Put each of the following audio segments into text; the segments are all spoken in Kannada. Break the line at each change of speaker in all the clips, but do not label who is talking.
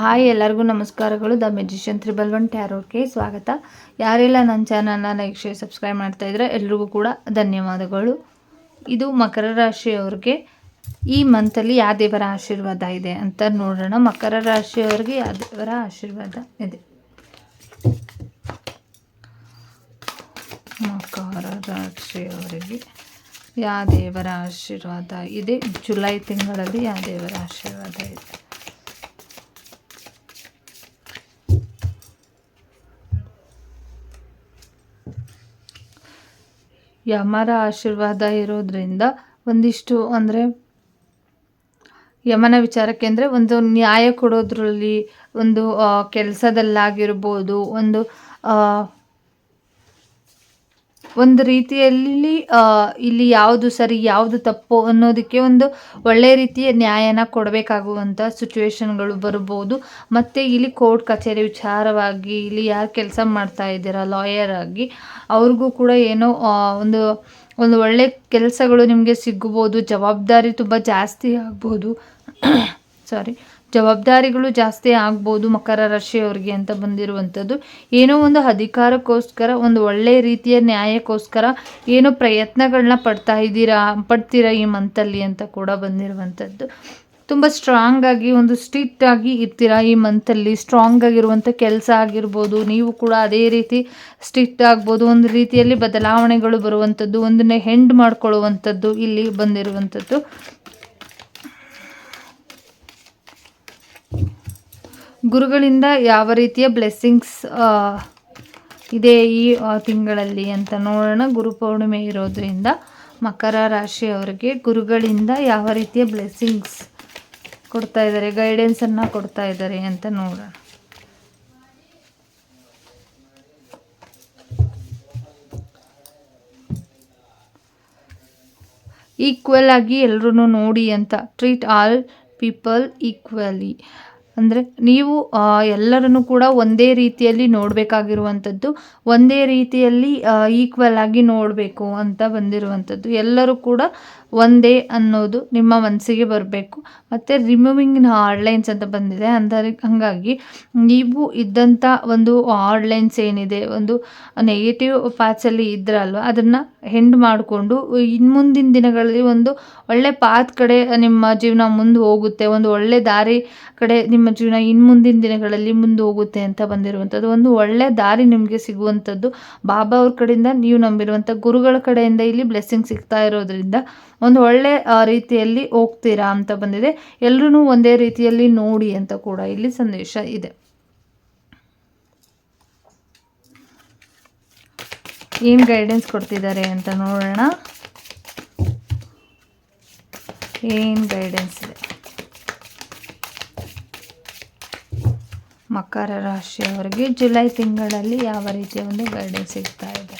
ಹಾಯ್ ಎಲ್ಲರಿಗೂ ನಮಸ್ಕಾರಗಳು. ದ ಮೆಜಿಷಿಯನ್ ತ್ರಿಬಲ್ ಒನ್ ಟ್ಯಾರೋಟ್ಗೆ ಸ್ವಾಗತ. ಯಾರೆಲ್ಲ ನನ್ನ ಚಾನಲ್ನ ಲೈಕ್ ಶೇರ್ ಸಬ್ಸ್ಕ್ರೈಬ್ ಮಾಡ್ತಾ ಇದ್ರೆ ಎಲ್ರಿಗೂ ಕೂಡ ಧನ್ಯವಾದಗಳು. ಇದು ಮಕರ ರಾಶಿಯವ್ರಿಗೆ ಈ ಮಂತಲ್ಲಿ ಯಾವ ದೇವರ ಆಶೀರ್ವಾದ ಇದೆ ಅಂತ ನೋಡೋಣ. ಮಕರ ರಾಶಿಯವ್ರಿಗೆ ಯಾವ ದೇವರ ಆಶೀರ್ವಾದ ಇದೆ? ಮಕರ ರಾಶಿಯವರಿಗೆ ಯಾವ ದೇವರ ಆಶೀರ್ವಾದ ಇದೆ? ಜುಲೈ ತಿಂಗಳಲ್ಲಿ ಯಾವ ದೇವರ ಆಶೀರ್ವಾದ ಇದೆ? ಯಮರ ಆಶೀರ್ವಾದ ಇರೋದ್ರಿಂದ ಒಂದಿಷ್ಟು ಅಂದರೆ ಯಮನ ವಿಚಾರಕ್ಕೆ ಅಂದರೆ ಒಂದು ನ್ಯಾಯ ಕೊಡೋದ್ರಲ್ಲಿ ಒಂದು ಕೆಲಸದಲ್ಲಾಗಿರ್ಬೋದು ಒಂದು ಒಂದು ರೀತಿಯಲ್ಲಿ ಇಲ್ಲಿ ಯಾವುದು ಸರಿ, ಯಾವುದು ತಪ್ಪು ಅನ್ನೋದಕ್ಕೆ ಒಂದು ಒಳ್ಳೆ ರೀತಿಯ ನ್ಯಾಯನ ಕೊಡಬೇಕಾಗುವಂಥ ಸಿಚುವೇಶನ್ಗಳು ಬರ್ಬೋದು. ಮತ್ತು ಇಲ್ಲಿ ಕೋರ್ಟ್ ಕಚೇರಿ ವಿಚಾರವಾಗಿ ಇಲ್ಲಿ ಯಾರು ಕೆಲಸ ಮಾಡ್ತಾ ಇದ್ದೀರಾ, ಲಾಯರ್ ಆಗಿ, ಅವ್ರಿಗೂ ಕೂಡ ಏನೋ ಒಂದು ಒಂದು ಒಳ್ಳೆ ಕೆಲಸಗಳು ನಿಮಗೆ ಸಿಗ್ಬೋದು, ಜವಾಬ್ದಾರಿ ತುಂಬ ಜಾಸ್ತಿ ಆಗ್ಬೋದು. ಸಾರಿ ಜವಾಬ್ದಾರಿಗಳು ಜಾಸ್ತಿ ಆಗ್ಬೋದು ಮಕರ ರಾಶಿಯವರಿಗೆ ಅಂತ ಬಂದಿರುವಂಥದ್ದು. ಏನೋ ಒಂದು ಅಧಿಕಾರಕ್ಕೋಸ್ಕರ, ಒಂದು ಒಳ್ಳೆಯ ರೀತಿಯ ನ್ಯಾಯಕ್ಕೋಸ್ಕರ ಏನೋ ಪ್ರಯತ್ನಗಳನ್ನ ಪಡ್ತಾ ಇದ್ದೀರಾ, ಪಡ್ತೀರಾ ಈ ಮಂತಲ್ಲಿ ಅಂತ ಕೂಡ ಬಂದಿರುವಂಥದ್ದು. ತುಂಬ ಸ್ಟ್ರಾಂಗ್ ಆಗಿ, ಒಂದು ಸ್ಟ್ರಿಕ್ಟ್ ಆಗಿ ಇರ್ತೀರಾ ಈ ಮಂತಲ್ಲಿ ಸ್ಟ್ರಾಂಗ್ ಆಗಿರುವಂಥ ಕೆಲಸ ಆಗಿರ್ಬೋದು, ನೀವು ಕೂಡ ಅದೇ ರೀತಿ ಸ್ಟ್ರಿಕ್ಟ್ ಆಗ್ಬೋದು, ಒಂದು ರೀತಿಯಲ್ಲಿ ಬದಲಾವಣೆಗಳು ಬರುವಂಥದ್ದು, ಒಂದನ್ನೇ ಹೆಂಡ್ ಮಾಡ್ಕೊಳ್ಳುವಂಥದ್ದು ಇಲ್ಲಿ ಬಂದಿರುವಂಥದ್ದು. ಗುರುಗಳಿಂದ ಯಾವ ರೀತಿಯ ಬ್ಲೆಸ್ಸಿಂಗ್ಸ್ ಇದೆ ಈ ತಿಂಗಳಲ್ಲಿ ಅಂತ ನೋಡೋಣ. ಗುರು ಪೌರ್ಣಿಮೆ ಇರೋದ್ರಿಂದ ಮಕರ ರಾಶಿಯವರಿಗೆ ಗುರುಗಳಿಂದ ಯಾವ ರೀತಿಯ ಬ್ಲೆಸ್ಸಿಂಗ್ಸ್ ಕೊಡ್ತಾ ಇದ್ದಾರೆ ಗೈಡೆನ್ಸನ್ನು ಕೊಡ್ತಾ ಇದ್ದಾರೆ ಅಂತ ನೋಡೋಣ. ಈಕ್ವಲ್ ಆಗಿ ಎಲ್ಲರೂ ನೋಡಿ ಅಂತ ಟ್ರೀಟ್ ಆಲ್ ಪೀಪಲ್ ಈಕ್ವಲಿ ಅಂದರೆ ನೀವು ಎಲ್ಲರನ್ನು ಕೂಡ ಒಂದೇ ರೀತಿಯಲ್ಲಿ ನೋಡಬೇಕಾಗಿರುವಂಥದ್ದು, ಒಂದೇ ರೀತಿಯಲ್ಲಿ ಈಕ್ವಲ್ ಆಗಿ ನೋಡಬೇಕು ಅಂತ ಬಂದಿರುವಂಥದ್ದು. ಎಲ್ಲರೂ ಕೂಡ ಒಂದೇ ಅನ್ನೋದು ನಿಮ್ಮ ಮನಸ್ಸಿಗೆ ಬರಬೇಕು. ಮತ್ತು ರಿಮೂವಿಂಗ್ ಇನ್ ಆನ್ಲೈನ್ಸ್ ಅಂತ ಬಂದಿದೆ. ಅಂದರೆ ಹಾಗಾಗಿ ನೀವು ಇದ್ದಂಥ ಒಂದು ಆನ್ಲೈನ್ಸ್ ಏನಿದೆ, ಒಂದು ನೆಗೆಟಿವ್ ಪಾತ್ಸಲ್ಲಿ ಇದ್ರಲ್ವ, ಅದನ್ನು ಹೆಂಡ್ ಮಾಡಿಕೊಂಡು ಇನ್ನು ಮುಂದಿನ ದಿನಗಳಲ್ಲಿ ಒಂದು ಒಳ್ಳೆ ಪಾತ್ ಕಡೆ ನಿಮ್ಮ ಜೀವನ ಮುಂದೆ ಹೋಗುತ್ತೆ. ಒಂದು ಒಳ್ಳೆ ದಾರಿ ಕಡೆ ನಿಮ್ಮ ಜೀವನ ಇನ್ನು ಮುಂದಿನ ದಿನಗಳಲ್ಲಿ ಮುಂದೆ ಹೋಗುತ್ತೆ ಅಂತ ಬಂದಿರುವಂಥದ್ದು. ಒಂದು ಒಳ್ಳೆ ದಾರಿ ನಿಮಗೆ ಸಿಗುವಂಥದ್ದು. ಬಾಬಾ ಅವ್ರ ಕಡೆಯಿಂದ ನೀವು ನಂಬಿರುವಂಥ ಗುರುಗಳ ಕಡೆಯಿಂದ ಇಲ್ಲಿ ಬ್ಲೆಸ್ಸಿಂಗ್ ಸಿಗ್ತಾ ಇರೋದ್ರಿಂದ ಒಂದು ಒಳ್ಳೆ ರೀತಿಯಲ್ಲಿ ಹೋಗ್ತೀರಾ ಅಂತ ಬಂದಿದೆ. ಎಲ್ಲರೂ ಒಂದೇ ರೀತಿಯಲ್ಲಿ ನೋಡಿ ಅಂತ ಕೂಡ ಇಲ್ಲಿ ಸಂದೇಶ ಇದೆ. ಏನು ಗೈಡೆನ್ಸ್ ಕೊಡ್ತಿದ್ದಾರೆ ಅಂತ ನೋಡೋಣ. ಏನು ಗೈಡೆನ್ಸ್ ಇದೆ? ಮಕರ ರಾಶಿಯವರಿಗೆ ಜುಲೈ ತಿಂಗಳಲ್ಲಿ ಯಾವ ರೀತಿಯ ಒಂದು ಗೈಡೆನ್ಸ್ ಸಿಗ್ತಾ ಇದೆ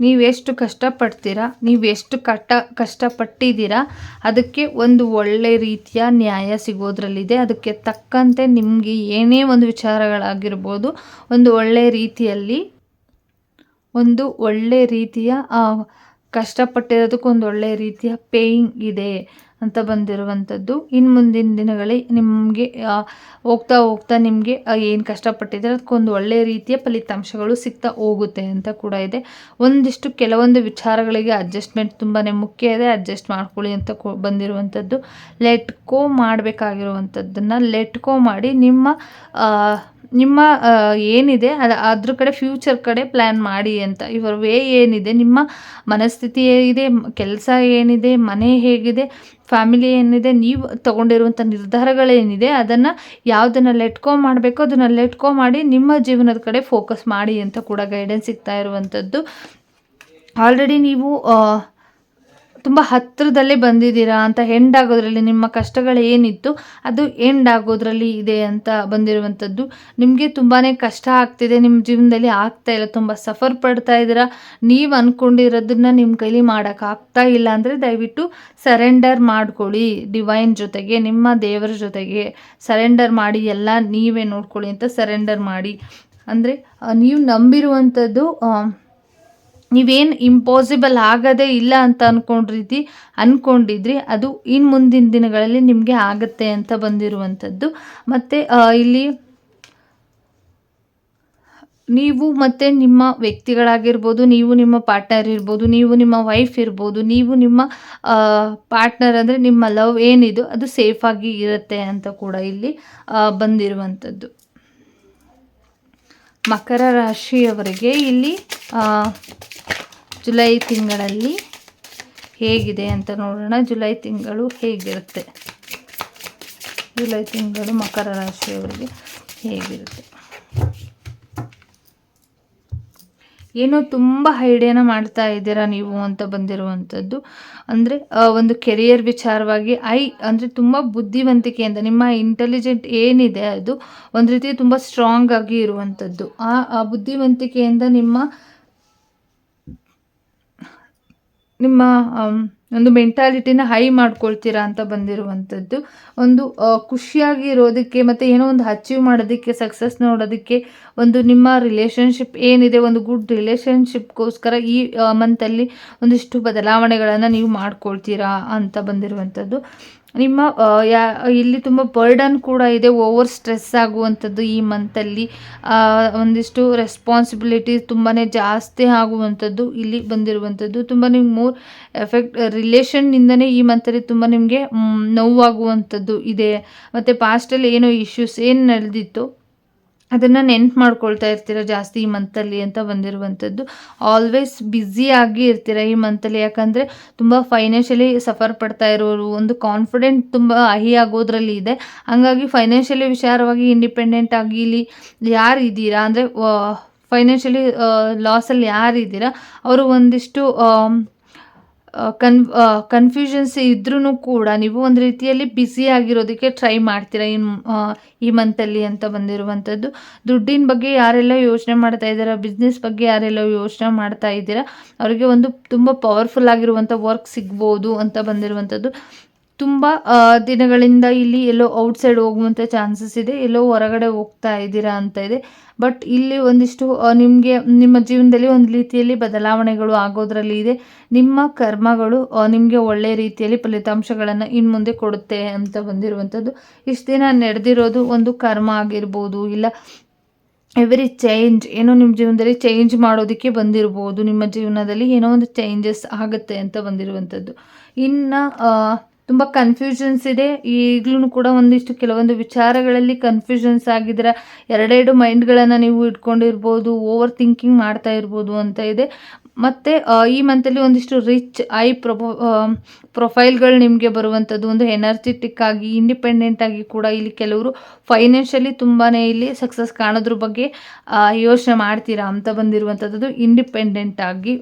ನೀವೆಷ್ಟು ಕಷ್ಟಪಡ್ತೀರಾ ನೀವೆಷ್ಟು ಕಟ್ಟ ಕಷ್ಟ ಕಷ್ಟಪಟ್ಟಿದ್ದೀರಾ, ಅದಕ್ಕೆ ಒಂದು ಒಳ್ಳೆ ರೀತಿಯ ನ್ಯಾಯ ಸಿಗೋದ್ರಲ್ಲಿದೆ. ಅದಕ್ಕೆ ತಕ್ಕಂತೆ ನಿಮಗೆ ಏನೇ ಒಂದು ವಿಚಾರಗಳಾಗಿರ್ಬೋದು, ಒಂದು ಒಳ್ಳೆ ರೀತಿಯಲ್ಲಿ, ಒಂದು ಒಳ್ಳೆ ರೀತಿಯ ಕಷ್ಟಪಟ್ಟಿರೋದಕ್ಕೊಂದು ಒಳ್ಳೆಯ ರೀತಿಯ ಪೇಯಿಂಗ್ ಇದೆ ಅಂತ ಬಂದಿರುವಂಥದ್ದು. ಇನ್ನು ಮುಂದಿನ ದಿನಗಳಲ್ಲಿ ನಿಮಗೆ ಹೋಗ್ತಾ ಹೋಗ್ತಾ ನಿಮಗೆ ಏನು ಕಷ್ಟಪಟ್ಟಿದ್ದಾರೆ ಅದಕ್ಕೊಂದು ಒಳ್ಳೆಯ ರೀತಿಯ ಫಲಿತಾಂಶಗಳು ಸಿಗ್ತಾ ಹೋಗುತ್ತೆ ಅಂತ ಕೂಡ ಇದೆ. ಒಂದಿಷ್ಟು ಕೆಲವೊಂದು ವಿಚಾರಗಳಿಗೆ ಅಡ್ಜಸ್ಟ್ಮೆಂಟ್ ತುಂಬಾ ಮುಖ್ಯ ಇದೆ. ಅಡ್ಜಸ್ಟ್ ಮಾಡ್ಕೊಳ್ಳಿ ಅಂತ ಬಂದಿರುವಂಥದ್ದು. ಲೆಟ್ ಕೋ ಮಾಡಬೇಕಾಗಿರುವಂಥದ್ದನ್ನು ಲೆಟ್ ಕೋ ಮಾಡಿ ನಿಮ್ಮ ನಿಮ್ಮ ಏನಿದೆ, ಅದು, ಅದ್ರ ಕಡೆ ಫ್ಯೂಚರ್ ಕಡೆ ಪ್ಲ್ಯಾನ್ ಮಾಡಿ ಅಂತ. ಇವರ ವೇ ಏನಿದೆ, ನಿಮ್ಮ ಮನಸ್ಥಿತಿ ಏನಿದೆ, ಕೆಲಸ ಏನಿದೆ, ಮನೆ ಹೇಗಿದೆ ಫ್ಯಾಮಿಲಿ ಏನಿದೆ, ನೀವು ತೊಗೊಂಡಿರುವಂಥ ನಿರ್ಧಾರಗಳೇನಿದೆ, ಅದನ್ನು ಯಾವುದನ್ನು ಲೆಟ್ಕೋ ಮಾಡಬೇಕೋ ಅದನ್ನು ಲೆಟ್ಕೋ ಮಾಡಿ ನಿಮ್ಮ ಜೀವನದ ಕಡೆ ಫೋಕಸ್ ಮಾಡಿ ಅಂತ ಕೂಡ ಗೈಡೆನ್ಸ್ ಸಿಗ್ತಾ ಇರುವಂಥದ್ದು ಆಲ್ರೆಡಿ ನೀವು ತುಂಬ ಹತ್ತಿರದಲ್ಲೇ ಬಂದಿದ್ದೀರಾ ಅಂತ ಎಂಡ್ ಆಗೋದ್ರಲ್ಲಿ ನಿಮ್ಮ ಕಷ್ಟಗಳು ಏನಿತ್ತು? ಅದು ಎಂಡ್ ಆಗೋದ್ರಲ್ಲಿ ಇದೆ ಅಂತ ಬಂದಿರುವಂಥದ್ದು. ನಿಮಗೆ ತುಂಬಾ ಕಷ್ಟ ಆಗ್ತಿದೆ ನಿಮ್ಮ ಜೀವನದಲ್ಲಿ ಆಗ್ತಾ ಇಲ್ಲ, ತುಂಬ ಸಫರ್ ಪಡ್ತಾ ಇದ್ದೀರಾ. ನೀವು ಅಂದ್ಕೊಂಡಿರೋದನ್ನ ನಿಮ್ಮ ಕೈಲಿ ಮಾಡೋಕ್ಕಾಗ್ತಾ ಇಲ್ಲ ಅಂದರೆ ದಯವಿಟ್ಟು ಸರೆಂಡರ್ ಮಾಡ್ಕೊಳ್ಳಿ. ಡಿವೈನ್ ಜೊತೆಗೆ, ನಿಮ್ಮ ದೇವರ ಜೊತೆಗೆ ಸರೆಂಡರ್ ಮಾಡಿ, ಎಲ್ಲ ನೀವೇ ನೋಡ್ಕೊಳ್ಳಿ ಅಂತ ಸರೆಂಡರ್ ಮಾಡಿ. ಅಂದರೆ ನೀವು ನಂಬಿರುವಂಥದ್ದು ನೀವೇನು ಇಂಪಾಸಿಬಲ್ ಆಗೋದೇ ಇಲ್ಲ ಅಂತ ಅಂದ್ಕೊಂಡಿದ್ದಿ ಅಂದ್ಕೊಂಡಿದ್ರಿ ಅದು ಇನ್ನು ಮುಂದಿನ ದಿನಗಳಲ್ಲಿ ನಿಮಗೆ ಆಗುತ್ತೆ ಅಂತ ಬಂದಿರುವಂಥದ್ದು. ಮತ್ತು ಇಲ್ಲಿ ನೀವು ಮತ್ತು ನಿಮ್ಮ ವ್ಯಕ್ತಿಗಳಾಗಿರ್ಬೋದು, ನೀವು ನಿಮ್ಮ ಪಾರ್ಟ್ನರ್ ಇರ್ಬೋದು, ನೀವು ನಿಮ್ಮ ವೈಫ್ ಇರ್ಬೋದು, ನೀವು ನಿಮ್ಮ ಪಾರ್ಟ್ನರ್ ಅಂದರೆ ನಿಮ್ಮ ಲವ್ ಏನಿದು, ಅದು ಸೇಫಾಗಿ ಇರುತ್ತೆ ಅಂತ ಕೂಡ ಇಲ್ಲಿ ಬಂದಿರುವಂಥದ್ದು. ಮಕರ ರಾಶಿಯವರಿಗೆ ಇಲ್ಲಿ ಜುಲೈ ತಿಂಗಳಲ್ಲಿ ಹೇಗಿದೆ ಅಂತ ನೋಡೋಣ. ಜುಲೈ ತಿಂಗಳು ಹೇಗಿರುತ್ತೆ? ಜುಲೈ ತಿಂಗಳು ಮಕರ ರಾಶಿಯವರಿಗೆ ಹೇಗಿರುತ್ತೆ? ಏನೋ ತುಂಬ ಐಡಿಯಾನ ಮಾಡ್ತಾ ಇದ್ದೀರಾ ನೀವು ಅಂತ ಬಂದಿರುವಂಥದ್ದು. ಅಂದರೆ ಒಂದು ಕೆರಿಯರ್ ವಿಚಾರವಾಗಿ, ಐ, ಅಂದರೆ ತುಂಬ ಬುದ್ಧಿವಂತಿಕೆಯಿಂದ, ನಿಮ್ಮ ಇಂಟೆಲಿಜೆಂಟ್ ಏನಿದೆ ಅದು, ಒಂದು ರೀತಿ ತುಂಬ ಸ್ಟ್ರಾಂಗ್ ಆಗಿ ಇರುವಂಥದ್ದು. ಆ ಬುದ್ಧಿವಂತಿಕೆಯಿಂದ ನಿಮ್ಮ ನಿಮ್ಮ ಒಂದು ಮೆಂಟಾಲಿಟಿನ ಹೈ ಮಾಡ್ಕೊಳ್ತೀರಾ ಅಂತ ಬಂದಿರುವಂಥದ್ದು ಒಂದು ಖುಷಿಯಾಗಿ ಇರೋದಕ್ಕೆ ಮತ್ತು ಏನೋ ಒಂದು ಅಚೀವ್ ಮಾಡೋದಕ್ಕೆ ಸಕ್ಸಸ್ ನೋಡೋದಕ್ಕೆ ಒಂದು ನಿಮ್ಮ ರಿಲೇಷನ್ಶಿಪ್ ಏನಿದೆ, ಒಂದು ಗುಡ್ ರಿಲೇಷನ್ಶಿಪ್ಗೋಸ್ಕರ ಈ ಮಂತಲ್ಲಿ ಒಂದಿಷ್ಟು ಬದಲಾವಣೆಗಳನ್ನು ನೀವು ಮಾಡ್ಕೊಳ್ತೀರಾ ಅಂತ ಬಂದಿರುವಂಥದ್ದು ನಿಮ್ಮ ಯಾ, ಇಲ್ಲಿ ತುಂಬ ಬರ್ಡನ್ ಕೂಡ ಇದೆ ಓವರ್ ಸ್ಟ್ರೆಸ್ ಆಗುವಂಥದ್ದು ಈ ಮಂತಲ್ಲಿ ಒಂದಿಷ್ಟು ರೆಸ್ಪಾನ್ಸಿಬಿಲಿಟಿ ತುಂಬಾ ಜಾಸ್ತಿ ಆಗುವಂಥದ್ದು ಇಲ್ಲಿ ಬಂದಿರುವಂಥದ್ದು. ತುಂಬ ನಿಮ್ಗೆ ಮೋರ್ ಎಫೆಕ್ಟ್ ರಿಲೇಷನ್ನಿಂದನೇ ಈ ಮಂತಲ್ಲಿ ತುಂಬ ನಿಮಗೆ ನೋವಾಗುವಂಥದ್ದು ಇದೆ. ಮತ್ತು ಪಾಸ್ಟಲ್ಲಿ ಏನೋ ಇಶ್ಯೂಸ್ ಏನು ನಡೆದಿತ್ತು ಅದನ್ನು ನೆನ್ಪು ಮಾಡ್ಕೊಳ್ತಾ ಇರ್ತೀರ ಜಾಸ್ತಿ ಈ ಮಂತಲ್ಲಿ ಅಂತ ಬಂದಿರುವಂಥದ್ದು. ಆಲ್ವೇಸ್ ಬ್ಯುಸಿಯಾಗಿ ಇರ್ತೀರ ಈ ಮಂತಲ್ಲಿ ಯಾಕಂದರೆ ತುಂಬ ಫೈನಾನ್ಷಿಯಲಿ ಸಫರ್ ಪಡ್ತಾ ಇರೋರು, ಒಂದು ಕಾನ್ಫಿಡೆಂಟ್ ತುಂಬ ಹೈ ಆಗೋದ್ರಲ್ಲಿ ಇದೆ. ಹಂಗಾಗಿ ಫೈನಾನ್ಷಿಯಲಿ ವಿಚಾರವಾಗಿ ಇಂಡಿಪೆಂಡೆಂಟ್ ಆಗಿ ಇಲ್ಲಿ ಯಾರು ಇದ್ದೀರಾ? ಅಂದರೆ ಫೈನಾನ್ಷಿಯಲಿ ಲಾಸಲ್ಲಿ ಯಾರಿದ್ದೀರಾ ಅವರು ಒಂದಿಷ್ಟು ಕನ್ ಕನ್ಫ್ಯೂಷನ್ಸ್ ಇದ್ರೂ ಕೂಡ ನೀವು ಒಂದು ರೀತಿಯಲ್ಲಿ ಬ್ಯುಸಿ ಆಗಿರೋದಕ್ಕೆ ಟ್ರೈ ಮಾಡ್ತೀರಾ ಈ ಈ ಮಂತಲ್ಲಿ ಅಂತ ಬಂದಿರುವಂಥದ್ದು. ದುಡ್ಡಿನ ಬಗ್ಗೆ ಯಾರೆಲ್ಲ ಯೋಚನೆ ಮಾಡ್ತಾ ಇದ್ದೀರಾ? ಬಿಸ್ನೆಸ್ ಬಗ್ಗೆ ಯಾರೆಲ್ಲ ಯೋಚನೆ ಮಾಡ್ತಾ ಇದ್ದೀರಾ? ಅವರಿಗೆ ಒಂದು ತುಂಬ ಪವರ್ಫುಲ್ ಆಗಿರುವಂಥ ವರ್ಕ್ ಸಿಗ್ಬೋದು ಅಂತ ಬಂದಿರುವಂಥದ್ದು. ತುಂಬ ದಿನಗಳಿಂದ ಇಲ್ಲಿ ಎಲ್ಲೋ ಔಟ್ಸೈಡ್ ಹೋಗುವಂಥ ಚಾನ್ಸಸ್ ಇದೆ, ಎಲ್ಲೋ ಹೊರಗಡೆ ಹೋಗ್ತಾ ಇದ್ದೀರಾ ಅಂತ ಇದೆ. ಬಟ್ ಇಲ್ಲಿ ಒಂದಿಷ್ಟು ನಿಮಗೆ, ನಿಮ್ಮ ಜೀವನದಲ್ಲಿ ಒಂದು ರೀತಿಯಲ್ಲಿ ಬದಲಾವಣೆಗಳು ಆಗೋದ್ರಲ್ಲಿ ಇದೆ. ನಿಮ್ಮ ಕರ್ಮಗಳು ನಿಮಗೆ ಒಳ್ಳೆಯ ರೀತಿಯಲ್ಲಿ ಫಲಿತಾಂಶಗಳನ್ನು ಇನ್ನು ಮುಂದೆ ಕೊಡುತ್ತೆ ಅಂತ ಬಂದಿರುವಂಥದ್ದು. ಇಷ್ಟು ದಿನ ನಡೆದಿರೋದು ಒಂದು ಕರ್ಮ ಆಗಿರ್ಬೋದು, ಇಲ್ಲ ಎವ್ರಿ ಚೇಂಜ್ ಏನೋ ನಿಮ್ಮ ಜೀವನದಲ್ಲಿ ಚೇಂಜ್ ಮಾಡೋದಕ್ಕೆ ಬಂದಿರ್ಬೋದು, ನಿಮ್ಮ ಜೀವನದಲ್ಲಿ ಏನೋ ಒಂದು ಚೇಂಜಸ್ ಆಗುತ್ತೆ ಅಂತ ಬಂದಿರುವಂಥದ್ದು. ಇನ್ನು ತುಂಬ ಕನ್ಫ್ಯೂಷನ್ಸ್ ಇದೆ. ಈಗಲೂ ಕೂಡ ಒಂದಿಷ್ಟು ಕೆಲವೊಂದು ವಿಚಾರಗಳಲ್ಲಿ ಕನ್ಫ್ಯೂಷನ್ಸ್ ಆಗಿದ್ರೆ ಎರಡೆರಡು ಮೈಂಡ್ಗಳನ್ನು ನೀವು ಇಟ್ಕೊಂಡಿರ್ಬೋದು ಓವರ್ ಥಿಂಕಿಂಗ್ ಮಾಡ್ತಾ ಇರ್ಬೋದು ಅಂತ ಇದೆ. ಮತ್ತು ಈ ಮಂತಲ್ಲಿ ಒಂದಿಷ್ಟು ರಿಚ್ ಐ ಪ್ರೊಫೋ ಪ್ರೊಫೈಲ್ಗಳು ನಿಮಗೆ ಬರುವಂಥದ್ದು, ಒಂದು ಎನರ್ಜೆಟಿಕ್ ಆಗಿ ಇಂಡಿಪೆಂಡೆಂಟ್ ಆಗಿ ಕೂಡ ಇಲ್ಲಿ ಕೆಲವರು ಫೈನಾನ್ಷಿಯಲಿ ತುಂಬಾ ಇಲ್ಲಿ ಸಕ್ಸಸ್ ಕಾಣೋದ್ರ ಬಗ್ಗೆ ಯೋಚನೆ ಮಾಡ್ತೀರಾ ಅಂತ ಬಂದಿರುವಂಥದ್ದು ಇಂಡಿಪೆಂಡೆಂಟ್ ಆಗಿ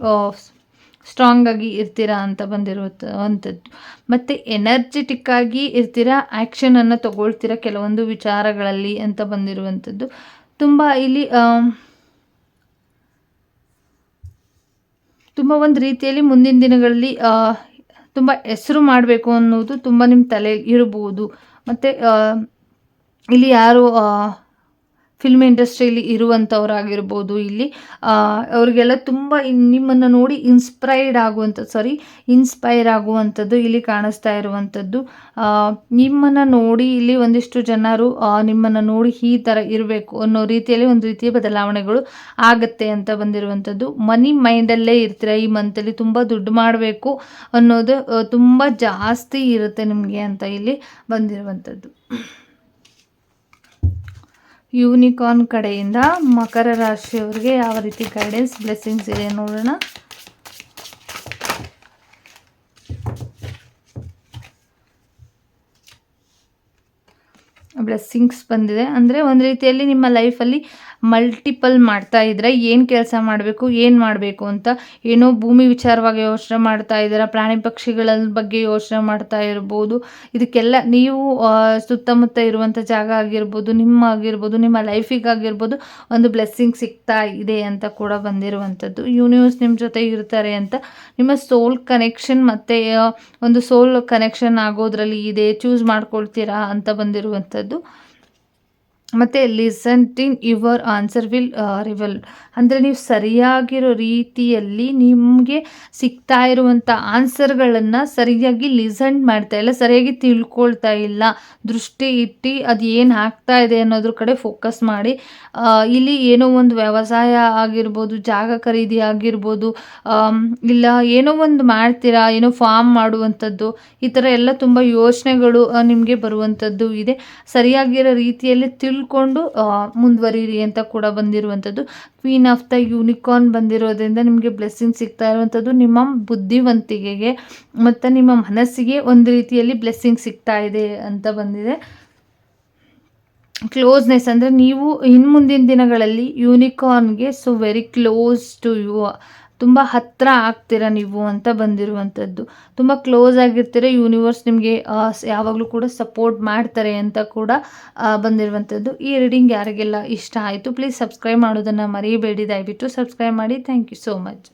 ಸ್ಟ್ರಾಂಗ್ ಆಗಿ ಇರ್ತೀರಾ ಅಂತ ಬಂದಿರುವಂಥದ್ದು ಮತ್ತು ಎನರ್ಜೆಟಿಕ್ ಆಗಿ ಇರ್ತೀರಾ ಆ್ಯಕ್ಷನನ್ನು ತಗೊಳ್ತೀರಾ ಕೆಲವೊಂದು ವಿಚಾರಗಳಲ್ಲಿ ಅಂತ ಬಂದಿರುವಂಥದ್ದು ತುಂಬ ಇಲ್ಲಿ ತುಂಬ ಒಂದು ರೀತಿಯಲ್ಲಿ ಮುಂದಿನ ದಿನಗಳಲ್ಲಿ ತುಂಬ ಹೆಸರು ಮಾಡಬೇಕು ಅನ್ನೋದು ತುಂಬ ನಿಮ್ಮ ತಲೆ ಇರ್ಬೋದು. ಮತ್ತು ಇಲ್ಲಿ ಯಾರು ಫಿಲ್ಮ್ ಇಂಡಸ್ಟ್ರಿಯಲ್ಲಿ ಇರುವಂಥವ್ರಾಗಿರ್ಬೋದು ಇಲ್ಲಿ ಅವರಿಗೆಲ್ಲ ತುಂಬ ನಿಮ್ಮನ್ನು ನೋಡಿ ಇನ್ಸ್ಪೈರ್ಡ್ ಆಗುವಂಥದ್ದು ಸಾರಿ ಇನ್ಸ್ಪೈರ್ ಆಗುವಂಥದ್ದು ಇಲ್ಲಿ ಕಾಣಿಸ್ತಾ ಇರುವಂಥದ್ದು. ನಿಮ್ಮನ್ನು ನೋಡಿ ಇಲ್ಲಿ ಒಂದಿಷ್ಟು ಜನರು ನಿಮ್ಮನ್ನು ನೋಡಿ ಈ ಥರ ಇರಬೇಕು ಅನ್ನೋ ರೀತಿಯಲ್ಲಿ ಒಂದು ರೀತಿಯ ಬದಲಾವಣೆಗಳು ಆಗುತ್ತೆ ಅಂತ ಬಂದಿರುವಂಥದ್ದು. ಮನಿ ಮೈಂಡಲ್ಲೇ ಇರ್ತೀರ ಈ ಮಂತಲ್ಲಿ ತುಂಬ ದುಡ್ಡು ಮಾಡಬೇಕು ಅನ್ನೋದು ತುಂಬ ಜಾಸ್ತಿ ಇರುತ್ತೆ ನಿಮಗೆ ಅಂತ ಇಲ್ಲಿ ಬಂದಿರುವಂಥದ್ದು. ಯೂನಿಕಾರ್ನ್ ಕಡೆಯಿಂದ ಮಕರ ರಾಶಿಯವರಿಗೆ ಯಾವ ರೀತಿ ಗೈಡೆನ್ಸ್ ಬ್ಲೆಸ್ಸಿಂಗ್ಸ್ ಇದೆ ನೋಡೋಣ. ಬ್ಲೆಸ್ಸಿಂಗ್ಸ್ ಬಂದಿದೆ. ಅಂದರೆ ಒಂದು ರೀತಿಯಲ್ಲಿ ನಿಮ್ಮ ಲೈಫಲ್ಲಿ ಮಲ್ಟಿಪಲ್ ಮಾಡ್ತಾ ಇದ್ರೆ ಏನು ಕೆಲಸ ಮಾಡಬೇಕು, ಏನು ಮಾಡಬೇಕು ಅಂತ ಏನೋ ಭೂಮಿ ವಿಚಾರವಾಗಿ ಯೋಚನೆ ಮಾಡ್ತಾ ಇದ್ದೀರಾ ಪ್ರಾಣಿ ಪಕ್ಷಿಗಳ ಬಗ್ಗೆ ಯೋಚನೆ ಮಾಡ್ತಾ ಇರ್ಬೋದು. ಇದಕ್ಕೆಲ್ಲ ನೀವು ಸುತ್ತಮುತ್ತ ಇರುವಂಥ ಜಾಗ ಆಗಿರ್ಬೋದು, ನಿಮ್ಮ ಆಗಿರ್ಬೋದು, ನಿಮ್ಮ ಲೈಫಿಗಾಗಿರ್ಬೋದು ಒಂದು ಬ್ಲೆಸ್ಸಿಂಗ್ ಸಿಗ್ತಾ ಇದೆ ಅಂತ ಕೂಡ ಬಂದಿರುವಂಥದ್ದು. ಯೂನಿವರ್ಸ್ ನಿಮ್ಮ ಜೊತೆ ಇರ್ತಾರೆ ಅಂತ ನಿಮ್ಮ ಸೋಲ್ ಕನೆಕ್ಷನ್ ಮತ್ತು ಒಂದು ಸೋಲ್ ಕನೆಕ್ಷನ್ ಆಗೋದ್ರಲ್ಲಿ ಇದೆ ಚೂಸ್ ಮಾಡ್ಕೊಳ್ತೀರಾ ಅಂತ ಬಂದಿರುವಂಥದ್ದು. ಮತ್ತು listening your answer will reveal ಅಂದರೆ ನೀವು ಸರಿಯಾಗಿರೋ ರೀತಿಯಲ್ಲಿ ನಿಮಗೆ ಸಿಗ್ತಾ ಇರುವಂಥ ಆನ್ಸರ್ಗಳನ್ನು ಸರಿಯಾಗಿ ಲಿಸನ್ ಮಾಡ್ತಾ ಇಲ್ಲ, ಸರಿಯಾಗಿ ತಿಳ್ಕೊಳ್ತಾ ಇಲ್ಲ. ದೃಷ್ಟಿ ಇಟ್ಟು ಅದು ಏನು ಆಗ್ತಾ ಇದೆ ಅನ್ನೋದ್ರ ಕಡೆ ಫೋಕಸ್ ಮಾಡಿ. ಇಲ್ಲಿ ಏನೋ ಒಂದು ವ್ಯವಸಾಯ ಆಗಿರ್ಬೋದು, ಜಾಗ ಖರೀದಿ ಆಗಿರ್ಬೋದು ಇಲ್ಲ ಏನೋ ಒಂದು ಮಾಡ್ತೀರಾ, ಏನೋ ಫಾರ್ಮ್ ಮಾಡುವಂಥದ್ದು ಈ ಥರ ಎಲ್ಲ ತುಂಬ ಯೋಚನೆಗಳು ನಿಮಗೆ ಬರುವಂಥದ್ದು ಇದೆ. ಸರಿಯಾಗಿರೋ ರೀತಿಯಲ್ಲಿ ತಿಳ್ಕೊಂಡು ಮುಂದುವರಿಯಿರಿ ಅಂತ ಕೂಡ ಬಂದಿರುವಂಥದ್ದು. ಕ್ವೀನ್ ಆಫ್ ದ ಯೂನಿಕಾರ್ನ್ ಬಂದಿರೋದ್ರಿಂದ ನಿಮಗೆ ಬ್ಲೆಸ್ಸಿಂಗ್ ಸಿಗ್ತಾ ಇರುವಂಥದ್ದು. ನಿಮ್ಮ ಬುದ್ಧಿವಂತಿಕೆಗೆ ಮತ್ತು ನಿಮ್ಮ ಮನಸ್ಸಿಗೆ ಒಂದು ರೀತಿಯಲ್ಲಿ ಬ್ಲೆಸ್ಸಿಂಗ್ ಸಿಗ್ತಾ ಇದೆ ಅಂತ ಬಂದಿದೆ. ಕ್ಲೋಸ್ನೆಸ್ ಅಂದರೆ ನೀವು ಇನ್ನು ಮುಂದಿನ ದಿನಗಳಲ್ಲಿ ಯೂನಿಕಾರ್ನ್ಗೆ so very close to you ತುಂಬ ಹತ್ತಿರ ಆಗ್ತೀರ ನೀವು ಅಂತ ಬಂದಿರುವಂಥದ್ದು ತುಂಬ ಕ್ಲೋಸ್ ಆಗಿರ್ತೀರ ಯೂನಿವರ್ಸ್ ನಿಮಗೆ ಯಾವಾಗಲೂ ಕೂಡ ಸಪೋರ್ಟ್ ಮಾಡ್ತಾರೆ ಅಂತ ಕೂಡ ಬಂದಿರುವಂಥದ್ದು ಈ ರೀಡಿಂಗ್ ಯಾರಿಗೆಲ್ಲ ಇಷ್ಟ ಆಯಿತು ಪ್ಲೀಸ್ ಸಬ್ಸ್ಕ್ರೈಬ್ ಮಾಡೋದನ್ನು ಮರಿಬೇಡಿ. ದಯವಿಟ್ಟು ಸಬ್ಸ್ಕ್ರೈಬ್ ಮಾಡಿ. Thank you so much